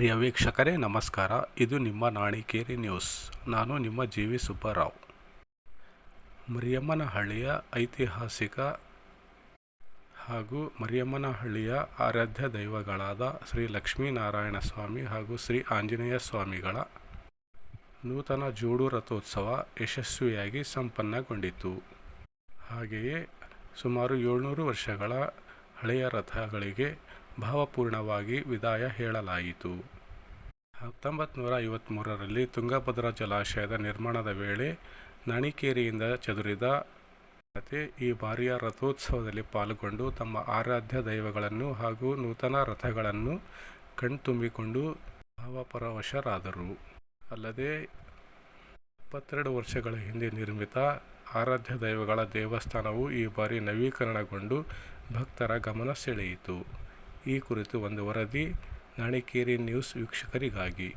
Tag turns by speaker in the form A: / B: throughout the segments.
A: ಪ್ರಿಯ ವೀಕ್ಷಕರೇ, ನಮಸ್ಕಾರ. ಇದು ನಿಮ್ಮ ನಾಣಿಕೇರಿ ನ್ಯೂಸ್. ನಾನು ನಿಮ್ಮ ಜಿ. ವಿ. ಸುಬ್ಬರಾವ್. ಮರಿಯಮ್ಮನಹಳ್ಳಿಯ ಐತಿಹಾಸಿಕ ಹಾಗೂ ಮರಿಯಮ್ಮನಹಳ್ಳಿಯ ಆರಾಧ್ಯ ದೈವಗಳಾದ ಶ್ರೀ ಲಕ್ಷ್ಮೀನಾರಾಯಣ ಸ್ವಾಮಿ ಹಾಗೂ ಶ್ರೀ ಆಂಜನೇಯ ಸ್ವಾಮಿಗಳ ನೂತನ ಜೋಡು ರಥೋತ್ಸವ ಯಶಸ್ವಿಯಾಗಿ ಸಂಪನ್ನಗೊಂಡಿತು. ಹಾಗೆಯೇ ಸುಮಾರು ಏಳ್ನೂರು ವರ್ಷಗಳ ಹಳೆಯ ರಥಗಳಿಗೆ ಭಾವಪೂರ್ಣವಾಗಿ ವಿದಾಯ ಹೇಳಲಾಯಿತು. ಹತ್ತೊಂಬತ್ತು ನೂರ ಐವತ್ತ್ಮೂರರಲ್ಲಿ ತುಂಗಭದ್ರಾ ಜಲಾಶಯದ ನಿರ್ಮಾಣದ ವೇಳೆ ನಣಿಕೇರಿಯಿಂದ ಚದುರಿದ ಜನತೆ ಈ ಬಾರಿಯ ರಥೋತ್ಸವದಲ್ಲಿ ಪಾಲ್ಗೊಂಡು ತಮ್ಮ ಆರಾಧ್ಯ ದೈವಗಳನ್ನು ಹಾಗೂ ನೂತನ ರಥಗಳನ್ನು ಕಣ್ತುಂಬಿಕೊಂಡು ಭಾವಪರವಶರಾದರು. ಅಲ್ಲದೆ ಇಪ್ಪತ್ತೆರಡು ವರ್ಷಗಳ ಹಿಂದೆ ನಿರ್ಮಿತ ಆರಾಧ್ಯ ದೈವಗಳ ದೇವಸ್ಥಾನವು ಈ ಬಾರಿ ನವೀಕರಣಗೊಂಡು ಭಕ್ತರ ಗಮನ ಸೆಳೆಯಿತು. ಈ ಕುರಿತು ಒಂದು ವರದಿ ನಾಣಿಕೇರಿ ನ್ಯೂಸ್ ವೀಕ್ಷಕರಿಗಾಗಿ.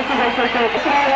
B: 私が一生懸命、